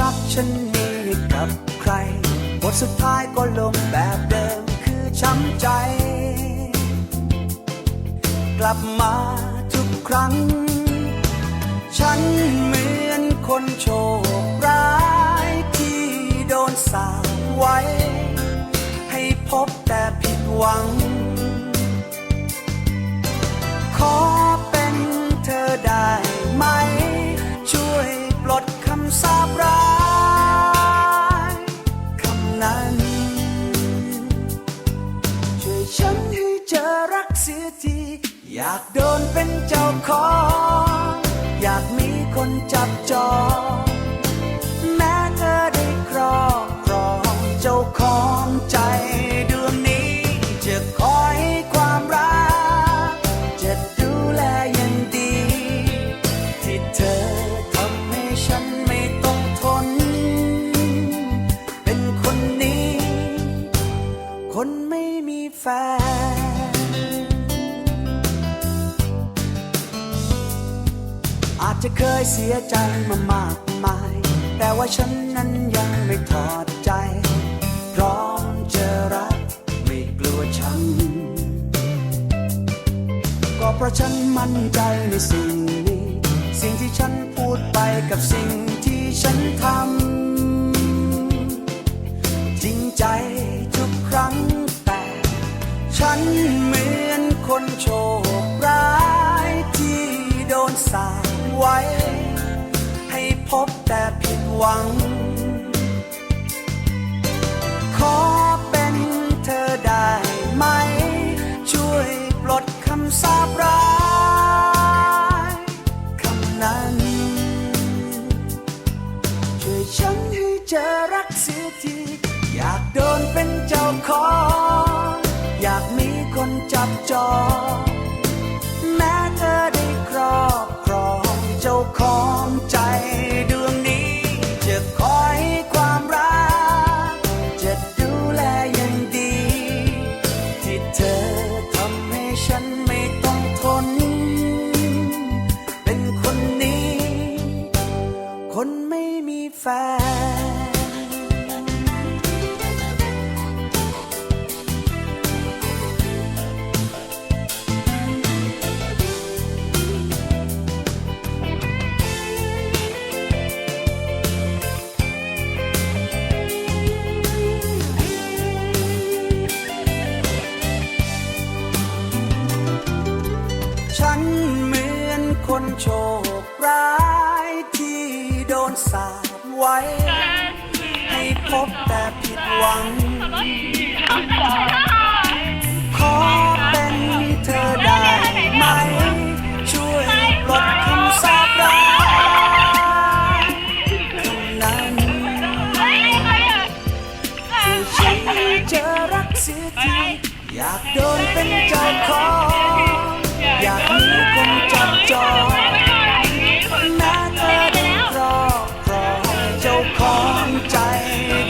รักฉันมีกับใคร บทสุดท้ายก็ลงแบบเดิมคือช้ำใจ กลับมาทุกครั้ง ฉันเหมือนคนโชคร้ายที่โดนสาปไว้ ให้พบแต่ผิดหวัง ขอ อยากโดนเป็นเจ้าของ อยากมีคนจับจอง แม้เธอได้ครอบครองเจ้าของใจดวงนี้ จะคอยความรัก จะดูแลอย่างดี ที่เธอทำให้ฉันไม่ต้องทน เป็นคนนี้ คนไม่มีแฟนะเคยเสียใจมามากมาย แต่ว่าฉันนั้นยังไม่ถอดใจ พร้อมจะรักไม่กลัวช้ำก็เพราะฉันมั่นใจในสิ่งนี้ สิ่งที่ฉันพูดไปกับสิ่งที่ฉันทำจริงใจทุกครั้งแต่ ฉันเหมือนคนโชคร้ายที่โดนสา ไว้ ให้พบแต่ผิดหวัง ขอเป็นเธอได้ไหม ช่วยปลดคำสาปร้ายคำนั้นช่วยฉันให้เจอรักเสียที อยากโดนเป็นเจ้าของ อยากมีคนจับจองแม้เธอได้ครอบ เจ้าของใจดวงนี้จะคอยความรัก จะดูแลอย่างดี ที่เธอทำให้ฉันไม่ต้องทน เป็นคนนี้ คนไม่มีแฟน ฉันเหมือนคนโชคร้ายที่โดนสาปไว้ ให้พบแต่ผิดหวัง ขอเป็นเธอได้ไหม ช่วยปลดคำสาปร้ายคำนั้นที่ฉันเจอรักเสียทีอยากโดน ใจ